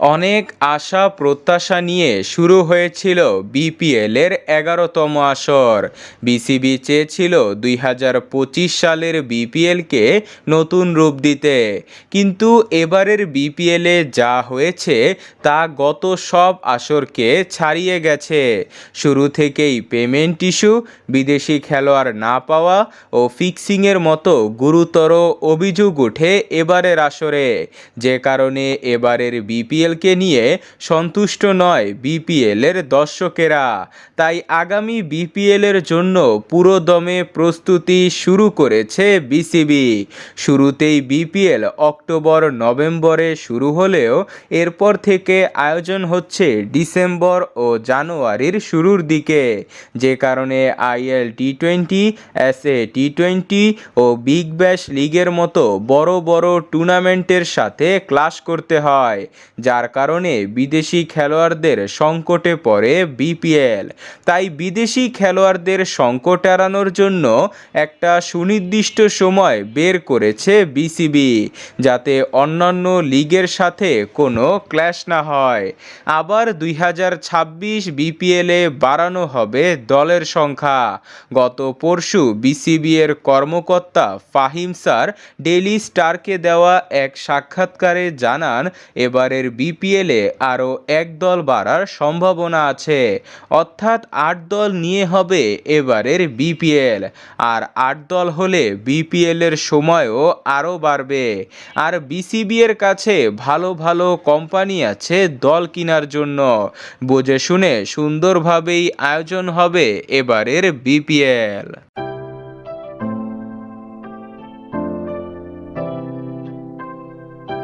অনেক আশা প্রত্যাশা নিয়ে শুরু হয়েছিল বিপিএলের এগারোতম আসর। বিসিবি চেয়েছিল দুই হাজার পঁচিশ সালের বিপিএলকে নতুন রূপ দিতে। কিন্তু এবারের বিপিএলে যা হয়েছে তা গত সব আসরকে ছাড়িয়ে গেছে। শুরু থেকেই পেমেন্ট ইস্যু, বিদেশি খেলোয়াড় না পাওয়া ও ফিক্সিংয়ের মতো গুরুতর অভিযোগ ওঠে এবারের আসরে। যে কারণে এবারের বিপিএলকে নিয়ে সন্তুষ্ট নয় বিপিএলের দর্শকেরা। তাই আগামী বিপিএলের জন্য পুরোদমে প্রস্তুতি শুরু করেছে বিসিবি। শুরুতেই বিপিএল অক্টোবর, নভেম্বরে শুরু হলেও এরপর থেকে আয়োজন হচ্ছে ডিসেম্বর ও জানুয়ারির শুরুর দিকে। যে কারণে IL T twenty S A T twenty O big bash লিগের মতো বড় বড় টুর্নামেন্টের সাথে ক্লাস করতে হয় যার কারণে বিদেশি খেলোয়াড়দের সংকটে পড়ে বিপিএল। তাই বিদেশি খেলোয়াড়দের সংকট এড়ানোর জন্য একটা সুনির্দিষ্ট সময় বের করেছে বিসিবি, যাতে অন্যান্য লিগের সাথে কোনো ক্ল্যাশ না হয়। আবার দুই হাজার ছাব্বিশ বিপিএলে বাড়ানো হবে দলের সংখ্যা। গত পরশু বিসিবি এর কর্মকর্তা ফাহিম স্যার ডেইলি স্টারকে দেওয়া এক সাক্ষাৎকারে জানান, এবারের বিপিএলে আরও এক দল বাড়ার সম্ভাবনা আছে। অর্থাৎ আট দল নিয়ে হবে এবারের বিপিএল। আর আট দল হলে বিপিএলের সময়ও আরও বাড়বে। আর বিসিবি এর কাছে ভালো ভালো কোম্পানি আছে দল কেনার জন্য। বুঝে শুনে সুন্দরভাবেই আয়োজন হবে এবারের বিপিএল।